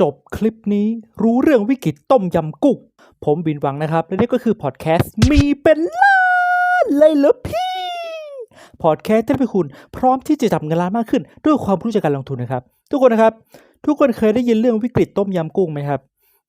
จบคลิปนี้รู้เรื่องวิกฤตต้มยำกุ้งผมบินหวังนะครับ และนี่ก็คือพอดแคสต์มีเป็นล้านเลยเหรอพี่พอดแคสต์ที่พี่คุณพร้อมที่จะจับเงินล้านมากขึ้น ด้วยความรู้จักการลงทุนนะครับ ทุกคนนะครับ ทุกคนเคยได้ยินเรื่องวิกฤตต้มยำกุ้งไหมครับ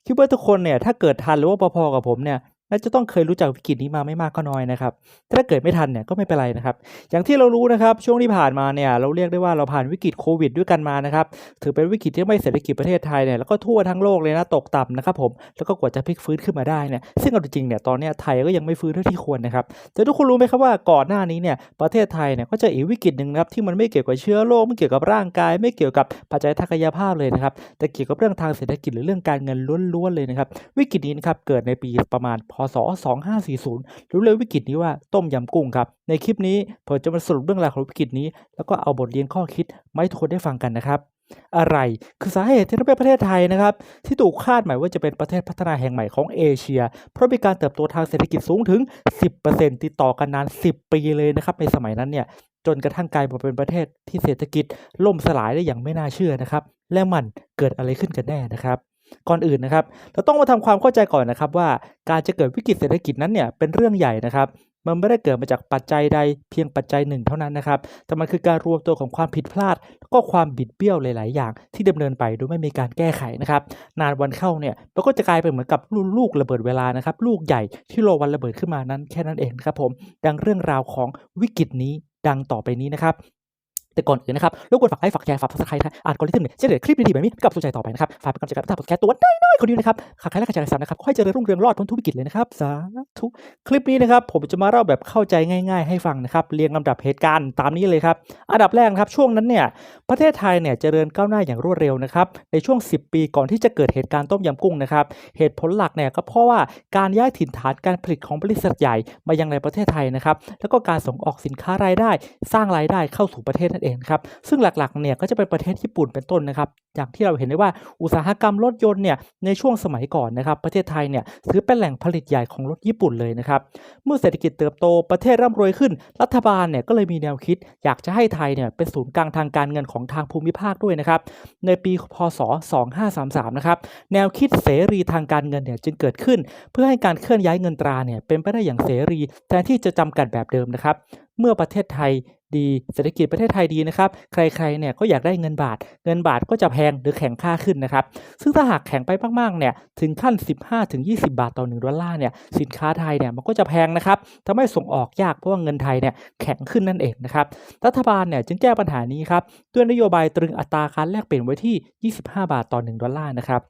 คิดว่าทุกคนเนี่ยถ้าเกิดทันหรือว่าพอๆกับผมเนี่ย น่าจะต้องเคยรู้จักวิกฤตนี้มาไม่มากก็น้อยนะครับ ถ้าเกิดไม่ทันเนี่ยก็ไม่เป็นไรนะครับ อย่างที่เรารู้นะครับช่วงที่ผ่านมาเนี่ยเราเรียกได้ว่าเราผ่านวิกฤตโควิดด้วยกันมานะครับ ถือเป็นวิกฤตที่ไม่เศรษฐกิจประเทศไทยเนี่ยแล้วก็ทั่วทั้งโลกเลยนะตกต่ำนะครับผม แล้วก็กว่าจะพลิกฟื้นขึ้นมาได้เนี่ย ซึ่งเอาจริงเนี่ยตอนนี้ไทยก็ยังไม่ฟื้นเท่าที่ควรนะครับ แต่ทุกคนรู้ไหมครับว่าก่อนหน้านี้เนี่ยประเทศไทยเนี่ยก็เจะอีกวิกฤตหนึ่งนะครับที่มันไม่เกี่ยวกับเชื้อโรคไม่เกี่ยวกับร่างกาย ไม่เกี่ยวกับปัจจัยทางกายภาพเลยนะครับแต่เกี่ยวกับเรื่องทางเศรษฐกิจหรือเรื่องการเงินล้วนๆเลยนะครับวิกฤตนี้นะครับเกิดในปีประมาณพศ 2540 รู้เลยวิกฤตนี้ว่าต้มยำกุ้งครับ ในคลิปนี้ผมจะมาสรุปเรื่องราวของวิกฤตนี้ แล้วก็เอาบทเรียนข้อคิดมาให้ทุกคนได้ฟังกันนะครับ อะไรคือสาเหตุที่ทำให้ประเทศไทยนะครับ ที่ถูกคาดหมายว่าจะเป็นประเทศพัฒนาแห่งใหม่ของเอเชีย เพราะมีการเติบโตทางเศรษฐกิจสูงถึง 10%ติดต่อกันนาน 10 ปีเลยนะครับในสมัยนั้นเนี่ยจนกระทั่งกลายมาเป็นประเทศที่เศรษฐกิจล่มสลายได้อย่างไม่น่าเชื่อนะครับ และมันเกิดอะไรขึ้นกันแน่นะครับ ก่อนอื่นนะครับ เราต้องมาทำความเข้าใจก่อนนะครับว่าการจะเกิดวิกฤตเศรษฐกิจนั้นเนี่ยเป็นเรื่องใหญ่นะครับมันไม่ได้เกิดมาจากปัจจัยใดเพียงปัจจัยหนึ่งเท่านั้นนะครับ แต่มันคือการรวมตัวของความผิดพลาด แล้วก็ความบิดเบี้ยวหลาย ๆ อย่าง ที่ดำเนินไปโดยไม่มีการแก้ไขนะครับ นานวันเข้าเนี่ยมันก็จะกลายเป็นเหมือนกับลูกระเบิดเวลานะครับ ลูกใหญ่ที่รอวันระเบิดขึ้นมานั้นแค่นั้นเองครับผม ดังเรื่องราวของวิกฤตนี้ดังต่อไปนี้นะครับ แต่ก่อนอื่นนะครับรบกวนฝากไลค์ฝากแชร์ฝากซับสไครต์นะครับอ่านกอริทึมเนี่ยจะได้คลิปดีๆแบบนี้กับสนใจต่อไปนะครับฝากเป็นกำลังใจกับท่านพอดแคสต์ตัวน้อยๆคนนี้นะครับหากใครและใคระได้สามนะครับขอให้เจริญรุ่งเรืองรอดพ้นทุกวิกฤตเลยนะครับสาธุคลิปนี้นะครับผมจะมาเล่าแบบเข้าใจง่าย ๆ ให้ฟังนะครับเรียงลำดับเหตุการณ์ตามนี้เลยครับอันดับแรกครับช่วงนั้นเนี่ยประเทศไทยเนี่ยเจริญก้าวหน้าอย่างรวดเร็วนะครับในช่วง 10 ปีก่อนที่จะเกิดเหตุการณ์ต้มยำกุ้งนะครับเหตุผลหลักเนี่ยก็เพราะว่าการย้ายถิ่นฐานการผลิตของบริษัทใหญ่มายังในประเทศไทยนะครับแล้วก็การส่งออกสินค้ารายได้ สร้างรายได้เข้าสู่ประเทศนั่นเองครับซึ่งหลักๆเนี่ยก็จะเป็นประเทศญี่ปุ่นเป็นต้นนะครับอย่างที่เราเห็นได้ว่าอุตสาหกรรมรถยนต์เนี่ยในช่วงสมัยก่อนนะครับประเทศไทยเนี่ยถือเป็นแหล่งผลิตใหญ่ของรถญี่ปุ่นเลยนะครับเมื่อเศรษฐกิจเติบโตประเทศร่ำรวยขึ้น รัฐบาลเนี่ยก็เลยมีแนวคิด อยากจะให้ไทยเนี่ยเป็นศูนย์กลางทางการเงินของทางภูมิภาคด้วยนะครับในปีพศ 2533 นะครับแนวคิดเสรีทางการเงินเนี่ยจึงเกิดขึ้น เพื่อให้การเคลื่อนย้ายเงินตราเนี่ยเป็นไปได้อย่างเสรี แทนที่จะจำกัดแบบเดิมนะครับ เมื่อประเทศไทยดีเศรษฐกิจประเทศไทยดีนะครับ ใครๆเนี่ยก็อยากได้เงินบาท เงินบาทก็จะแพงหรือแข็งค่าขึ้นนะครับ ซึ่งถ้าหากแข็งไปมากๆเนี่ยถึงขั้น 15-20 บาทต่อ 1 ดอลลาร์เนี่ยสินค้าไทยเนี่ยมันก็จะแพงนะครับทำให้ส่งออกยากเพราะว่าเงินไทยเนี่ยแข็งขึ้นนั่นเองนะครับ รัฐบาลเนี่ยจึงแก้ปัญหานี้ครับด้วยนโยบายตรึงอัตราการแลกเปลี่ยนไว้ที่ 25 บาทต่อ 1 ดอลลาร์นะครับ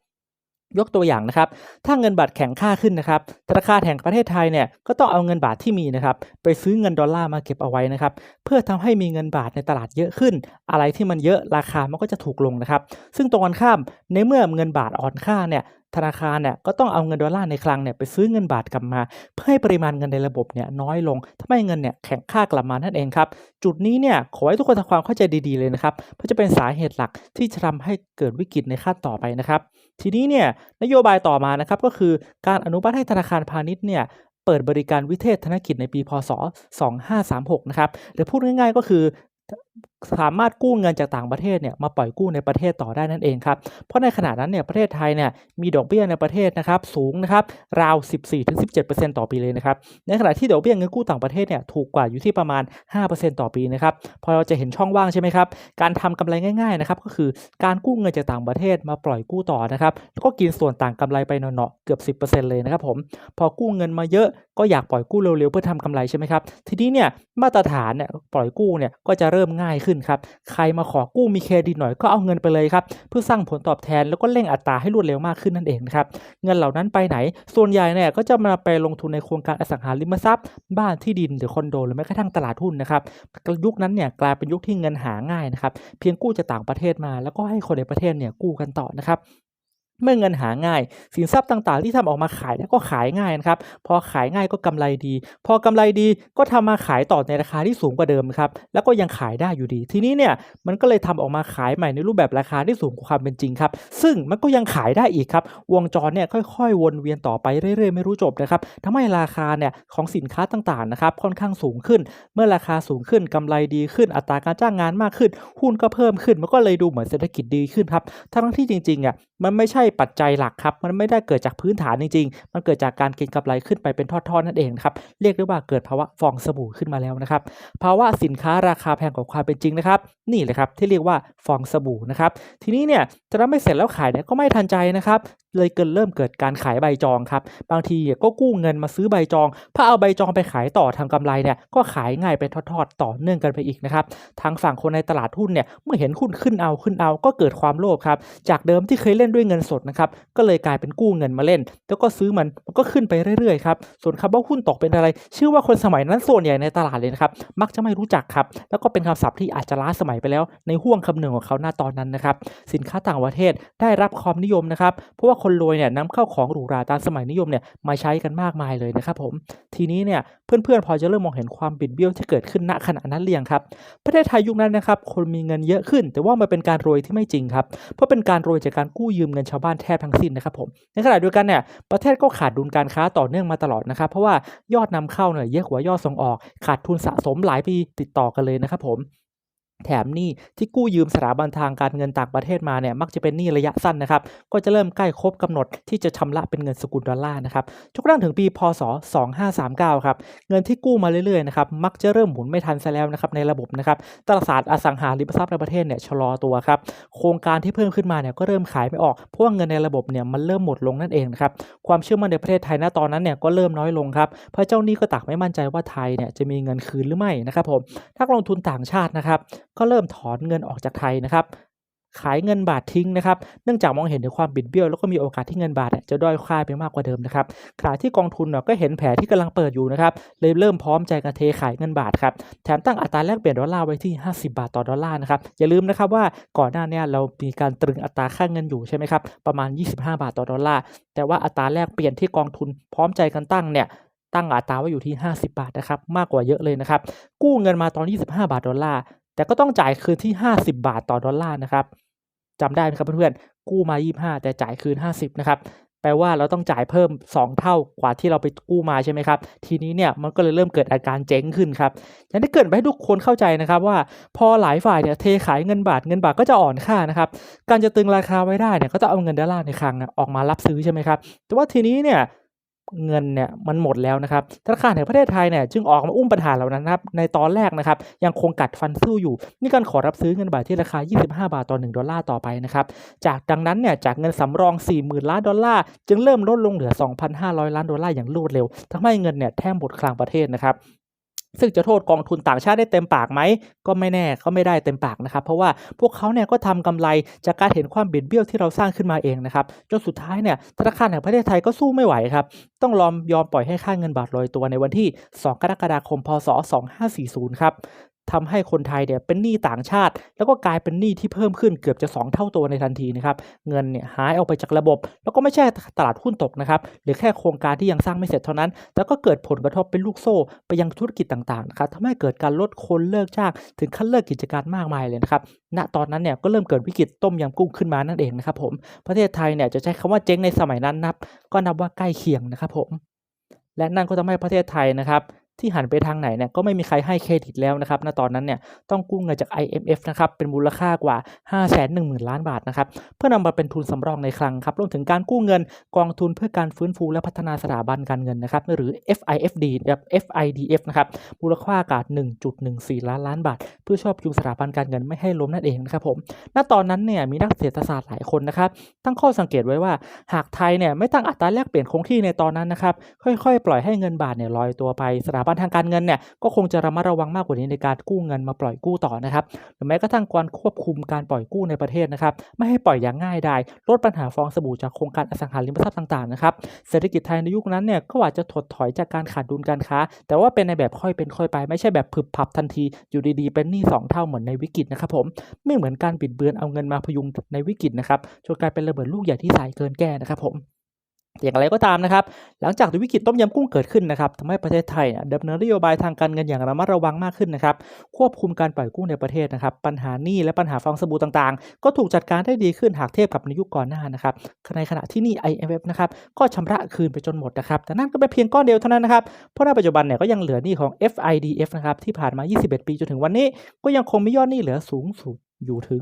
ยกตัวอย่างนะครับ ถ้าเงินบาทแข็งค่าขึ้นนะครับธนาคารแห่งประเทศไทยเนี่ยก็ต้องเอาเงินบาทที่มีนะครับไปซื้อเงินดอลลาร์มาเก็บเอาไว้นะครับ เพื่อทำให้มีเงินบาทในตลาดเยอะขึ้น อะไรที่มันเยอะราคามันก็จะถูกลงนะครับ ซึ่งตรงกันข้ามในเมื่อเงินบาทอ่อนค่าเนี่ย ธนาคารเนี่ยก็ต้องเอาเงินดอลลาร์ในคลังเนี่ยไปซื้อเงินบาทกลับมา เพื่อให้ปริมาณเงินในระบบเนี่ยน้อยลงทำให้เงินเนี่ยแข็งค่ากลับมานั่นเองครับ จุดนี้เนี่ยขอให้ทุกคนทำความเข้าใจดีๆเลยนะครับเพราะจะเป็นสาเหตุหลักที่จะทำให้เกิดวิกฤตในขั้นต่อไปนะครับทีนี้เนี่ยนโยบายต่อมานะครับก็คือการอนุมัติให้ธนาคารพาณิชย์เนี่ยเปิดบริการวิเทศธนกิจในปีพศ 2536 นะครับหรือพูดง่ายๆก็คือ สามารถกู้เงินจากต่างประเทศเนี่ยมาปล่อยกู้ในประเทศต่อได้นั่นเองครับ เพราะในขณะนั้นเนี่ยประเทศไทยเนี่ยมีดอกเบี้ยในประเทศนะครับสูงนะครับราว 14-17%ต่อปีเลยนะครับ ในขณะที่ดอกเบี้ยเงินกู้ต่างประเทศเนี่ยถูกกว่าอยู่ที่ประมาณ 5%ต่อปีนะครับ พอเราจะเห็นช่องว่างใช่ไหมครับ การทำกำไรง่ายๆนะครับก็คือการกู้เงินจากต่างประเทศมาปล่อยกู้ต่อนะครับแล้วก็กินส่วนต่างกำไรไปเนาะเกือบ 10%เลยนะครับผม พอกู้เงินมาเยอะก็อยากปล่อยกู้เร็วๆเพื่อทำกำไรใช่ไหมครับ ทีนี้เนี่ยมาตรฐานเนี่ยปล่อยกู้เนี่ยก็จะเริ่มง่ายขึ้นครับ ใครมาขอกู้มีเครดิตหน่อยก็เอาเงินไปเลยครับ เพื่อสร้างผลตอบแทนแล้วก็เร่งอัตราให้รวดเร็วมากขึ้นนั่นเองนะครับ เงินเหล่านั้นไปไหน ส่วนใหญ่เนี่ยก็จะมาไปลงทุนในโครงการอสังหาริมทรัพย์ บ้านที่ดินหรือคอนโดหรือแม้กระทั่งตลาดหุ้นนะครับ ยุคนั้นเนี่ยกลายเป็นยุคที่เงินหาง่ายนะครับ เพียงกู้จากต่างประเทศมา แล้วก็ให้คนในประเทศเนี่ยกู้กันต่อนะครับ เมื่อเงินหาง่าย สินทรัพย์ต่างๆ ที่ทำออกมาขายก็ขายง่ายนะครับ พอขายง่ายก็กำไรดี พอกำไรดีก็ทำมาขายต่อในราคาที่สูงกว่าเดิมครับแล้วก็ยังขายได้อยู่ดี ทีนี้เนี่ยมันก็เลยทำออกมาขายใหม่ในรูปแบบราคาที่สูงกว่าความเป็นจริงครับ ซึ่งมันก็ยังขายได้อีกครับ วงจรเนี่ยค่อยๆ วนเวียนต่อไปเรื่อยๆ ไม่รู้จบนะครับทำให้ราคาเนี่ยของสินค้าต่างๆนะครับค่อนข้างสูงขึ้น เมื่อราคาสูงขึ้นกำไรดีขึ้น อัตราการจ้างงานมากขึ้น หุ้นก็เพิ่มขึ้น มันก็เลยดูเหมือนเศรษฐกิจดีขึ้นครับทั้งที่จริงๆอะมันไม่ใช่ปัจจัยหลักครับ มันไม่ได้เกิดจากพื้นฐานจริงๆ มันเกิดจากการเก็งกำไรขึ้นไปเป็นทอดๆนั่นเองนะครับ เรียกได้ว่าเกิดภาวะฟองสบู่ขึ้นมาแล้วนะครับ ภาวะสินค้าราคาแพงกว่าความเป็นจริงนะครับ นี่เลยครับที่เรียกว่าฟองสบู่นะครับ ทีนี้เนี่ยจะทำไม่เสร็จแล้วขายเนี่ยก็ไม่ทันใจนะครับ เลยเกิดเริ่มเกิดการขายใบจองครับ บางทีก็กู้เงินมาซื้อใบจองพอเอาใบจองไปขายต่อทำกำไรเนี่ยก็ขายง่ายเป็นทอดๆต่อเนื่องกันไปอีกนะครับทางฝั่งคนในตลาดหุ้นเนี่ยเมื่อเห็นหุ้นขึ้นเอาขึ้นเอาก็เกิดความโลภครับ จากเดิมที่เคยเล่นด้วยเงินสดนะครับก็เลยกลายเป็นกู้เงินมาเล่น แล้วก็ซื้อมันมันก็ขึ้นไปเรื่อยๆครับส่วนคำว่าหุ้นตกเป็นอะไร ชื่อว่าคนสมัยนั้นส่วนใหญ่ในตลาดเลยนะครับมักจะไม่รู้จักครับแล้วก็เป็นคำศัพท์ที่อาจจะล้าสมัยไปแล้ว ในห่วงคำหนึ่งของเขาหน้าตอนนั้นนะครับสินค้าต่างประเทศได้รับความนิยมนะครับเพราะว่าคนรวยเนี่ยนำเข้าของหรูหราตามสมัยนิยมเนี่ยมาใช้กันมากมายเลยนะครับผม ทีนี้เนี่ยเพื่อนๆพอจะเริ่มมองเห็นความบิดเบี้ยวที่เกิดขึ้นณขณะนั้นเรียงครับ ประเทศไทยยุคนั้นนะครับคนมีเงินเยอะขึ้น แต่ว่ามันเป็นการรวยที่ไม่จริงครับ เพราะเป็นการรวยจากการกู้ยืมเงินชาวบ้านแทบทั้งสิ้นนะครับผม ในขณะเดียวกันเนี่ยประเทศก็ขาดดุลการค้าต่อเนื่องมาตลอดนะครับเพราะว่ายอดนำเข้าเนี่ยเยอะกว่ายอดส่งออก ขาดทุนสะสมหลายปีติดต่อกันเลยนะครับผม แถมหนี้ที่กู้ยืมสถาบันทางการเงินต่างประเทศมาเนี่ยมักจะเป็นหนี้ระยะสั้นนะครับ ก็จะเริ่มใกล้ครบกำหนดที่จะชำระเป็นเงินสกุลดอลลาร์นะครับจนกระทั่งถึงปีพศ 2539 ครับ เงินที่กู้มาเรื่อยๆนะครับมักจะเริ่มหมุนไม่ทันซะแล้วนะครับในระบบนะครับตลาดศารอสังหาริมทรัพย์ในประเทศเนี่ยชะลอตัวครับโครงการที่เพิ่มขึ้นมาเนี่ยก็เริ่มขายไม่ออกเพราะว่าเงินในระบบเนี่ยมันเริ่มหมดลงนั่นเองนะครับความเชื่อมั่นในประเทศไทยณตอนนั้นเนี่ยก็เริ่มน้อยลงครับเพราะเจ้าหนี้ก็ตักไม่มั่นใจว่าไทยเนี่ยจะมีเงินคืนหรือไม่นะครับผมนักลงทุนต่างชาตินะครับ ก็เริ่มถอนเงินออกจากไทยนะครับขายเงินบาททิ้งนะครับ เนื่องจากมองเห็นถึงความบิดเบี้ยวแล้วก็มีโอกาสที่เงินบาทจะด้อยค่าไปมากกว่าเดิมนะครับขณะที่กองทุนเนี่ยก็เห็นแผลที่กำลังเปิดอยู่นะครับ เลยเริ่มพร้อมใจกันเทขายเงินบาทครับ แถมตั้งอัตราแลกเปลี่ยนดอลลาร์ไว้ที่ 50 บาทต่อดอลลาร์นะครับ อย่าลืมนะครับว่าก่อนหน้านี้เรามีการตรึงอัตราค่าเงินอยู่ใช่ไหมครับ ประมาณ 25 บาทต่อดอลลาร์ แต่ว่าอัตราแลกเปลี่ยนที่กองทุนพร้อมใจกันตั้งเนี่ยตั้งอัตราไว้อยู่ที่ 50 บาทนะครับ มากกว่าเยอะเลยนะครับ กู้เงินมาตอน 25 บาทดอลลาร์ แต่ก็ต้องจ่ายคืนที่ 50 บาทต่อดอลลาร์นะครับจำได้ไหมครับเพื่อนๆกู้มา 25 แต่จ่ายคืน 50 นะครับแปลว่าเราต้องจ่ายเพิ่ม 2 เท่ากว่าที่เราไปกู้มาใช่ไหมครับ ทีนี้เนี่ยมันก็เลยเริ่มเกิดอาการเจ๊งขึ้นครับอย่างที่เกิดไปให้ทุกคนเข้าใจนะครับว่าพอหลายฝ่ายเนี่ยเทขายเงินบาทเงินบาทก็จะอ่อนค่านะครับการจะตึงราคาไว้ได้เนี่ยก็ต้องเอาเงินดอลลาร์ในคลังออกมารับซื้อใช่ไหมครับแต่ว่าทีนี้เนี่ย เงินเนี่ยมันหมดแล้วนะครับธนาคารแห่งประเทศไทยเนี่ยจึงออกมาอุ้มปัญหาเหล่านั้นนะครับในตอนแรกนะครับยังคงกัดฟันสู้อยู่มีการขอรับซื้อเงินบาทที่ราคา 25 บาทต่อ 1 ดอลลาร์ต่อไปนะครับจากดังนั้นเนี่ยจากเงินสำรอง 40,000 ล้านดอลลาร์จึงเริ่มลดลงเหลือ 2,500 ล้านดอลลาร์อย่างรวดเร็วทำให้เงินเนี่ยแทบหมดคลังประเทศนะครับ ซึ่งจะโทษกองทุนต่างชาติได้เต็มปากไหม ก็ไม่แน่ก็ไม่ได้เต็มปากนะครับ เพราะว่าพวกเขาเนี่ยก็ทำกำไรจากการเห็นความบิดเบี้ยวที่เราสร้างขึ้นมาเองนะครับจนสุดท้ายเนี่ยธนาคารแห่งประเทศไทยก็สู้ไม่ไหวครับ ต้องยอมยอมปล่อยให้ค่าเงินบาทลอยตัวในวันที่ 2 กรกฎาคม พศ 2540 ครับ ทำให้คนไทยเนี่ยเป็นหนี้ต่างชาติ แล้วก็กลายเป็นหนี้ที่เพิ่มขึ้นเกือบจะ 2 เท่าตัวในทันทีนะครับเงินเนี่ยหายออกไปจากระบบ แล้วก็ไม่ใช่ตลาดหุ้นตกนะครับหรือแค่โครงการที่ยังสร้างไม่เสร็จเท่านั้นแต่ก็เกิดผลกระทบเป็นลูกโซ่ไปยังธุรกิจต่างๆนะครับทำให้เกิดการลดคนเลิกจ้างถึงขั้นเลิกกิจการมากมายเลยนะครับณตอนนั้นเนี่ยก็เริ่มเกิดวิกฤตต้มยำกุ้งขึ้นมานั่นเองนะครับผมประเทศไทยเนี่ยจะใช้คำว่าเจ๊งในสมัยนั้นนับ ก็นับว่าใกล้เคียงนะครับผมและนั่นก็ทำให้ประเทศไทยนะครับ ที่หันไปทางไหนเนี่ยก็ไม่มีใครให้เครดิตแล้วนะครับณตอนนั้นเนี่ยต้องกู้เงินจาก IMF นะครับเป็นมูลค่ากว่า 5 1 0 0 0 0 ล้านบาทนะครับเพื่อนำมาเป็นทุนสำรองในคลังครับรวมถึงการกู้เงินกองทุนเพื่อการฟื้นฟูและพัฒนาสถาบันการเงินนะครับหรือ FIFD แบบ FIDF นะครับมูลค่ากว่า1.14 ล้านล้านบาท เพื่อชอบยุงสถาบันการเงินไม่ให้ล้มนั่นเองนะครับผมณตอนนั้นเนี่ยมีนักเศรษฐศาสตร์หลายคนนะครับตั้งข้อสังเกตไว้ว่า หากไทยเนี่ยไม่ตั้งอัตราแลกเปลี่ยนคงที่ในตอนนั้นนะครับค่อยๆ ปล่อยให้เงินบาทเนี่ยลอยตัวไปสถาบันทางการเงินเนี่ยก็คงจะระมัดระวังมากกว่านี้ในการกู้เงินมาปล่อยกู้ต่อนะครับหรือแม้กระทั่งการควบคุมการปล่อยกู้ในประเทศนะครับไม่ให้ปล่อยอย่างง่ายดายลดปัญหาฟองสบู่จากโครงการอสังหาริมทรัพย์ต่างๆนะครับเศรษฐกิจไทยในยุคนั้นเนี่ยก็อาจจะถดถอยจากการขาดดุลการค้า แต่ว่าเป็นในแบบค่อยเป็นค่อยไป ไม่ใช่แบบผึบพับทันทีอยู่ดีๆเป็นหนี้สองเท่าเหมือนในวิกฤตนะครับผมไม่เหมือนการบิดเบือนเอาเงินมาพยุงในวิกฤตนะครับจนกลายเป็นระเบิดลูกใหญ่ที่สายเกินแก้นะครับผม อย่างไรก็ตามนะครับ หลังจากวิกฤตต้มยำกุ้งเกิดขึ้นนะครับทำให้ประเทศไทยดำเนินนโยบายทางการเงินอย่างระมัดระวังมากขึ้นนะครับ ควบคุมการปล่อยกู้ในประเทศนะครับ ปัญหาหนี้และปัญหาฟองสบู่ต่างๆ ก็ถูกจัดการได้ดีขึ้นหากเทียบกับในยุคก่อนหน้านะครับ ในขณะที่หนี้ IMF นะครับก็ชำระคืนไปจนหมดนะครับ แต่นั่นก็เป็นเพียงก้อนเดียวเท่านั้นนะครับ เพราะในปัจจุบันเนี่ยก็ยังเหลือหนี้ของ FIDF นะครับที่ผ่านมา 21 ปีจนถึงวันนี้ ก็ยังคงมียอดหนี้เหลือสูงสุด อยู่ถึง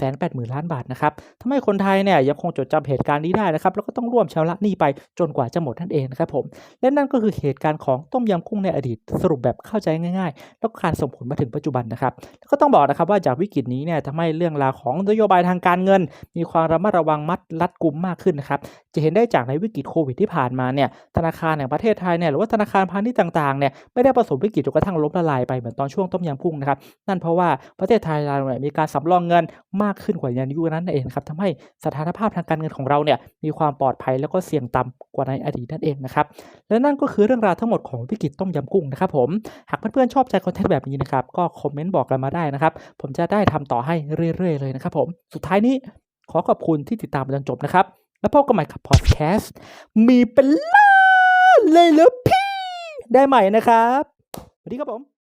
880,000 ล้านบาทนะครับทำให้คนไทยเนี่ยยังคงจดจำเหตุการณ์นี้ได้นะครับ แล้วก็ต้องร่วมชำระหนี้ไปจนกว่าจะหมดนั่นเองนะครับผม และนั่นก็คือเหตุการณ์ของต้มยำกุ้งในอดีตสรุปแบบเข้าใจง่ายๆ แล้วก็การส่งผลมาถึงปัจจุบันนะครับ แล้วก็ต้องบอกนะครับว่าจากวิกฤตนี้เนี่ยทำให้เรื่องราวของนโยบายทางการเงิน มีความระมัดระวังมัดรัดกุมมากขึ้นนะครับ จะเห็นได้จากในวิกฤตโควิดที่ผ่านมาเนี่ย ธนาคารแห่งประเทศไทยเนี่ยหรือว่าธนาคารพาณิชย์ต่างๆเนี่ยไม่ได้ประสบวิกฤตจนกระทั่งล้มละลายไปเหมือนตอนช่วงต้มยำกุ้งนะครับ นั่นเพราะว่าประเทศไทยเราเนี่ยมีการสำรองเงินมากขึ้นกว่าในยุคนั้นเองครับทำให้สถานภาพทางการเงินของเราเนี่ยมีความปลอดภัยแล้วก็เสี่ยงต่ำกว่าในอดีตนั่นเองนะครับและนั่นก็คือเรื่องราวทั้งหมดของวิกฤตต้มยำกุ้งนะครับผมหากเพื่อนๆชอบใจคอนเทนต์แบบนี้นะครับก็คอมเมนต์บอกกันมาได้นะครับผมจะได้ทำต่อให้เรื่อยๆ เลยนะครับผมสุดท้ายนี้ขอขอบคุณที่ติดตามจนจบนะครับ แล้วพบกันใหม่กับพอดแคสต์มีเป็นล้านเลยเหรอพี่ ได้ใหม่นะครับ สวัสดีครับผม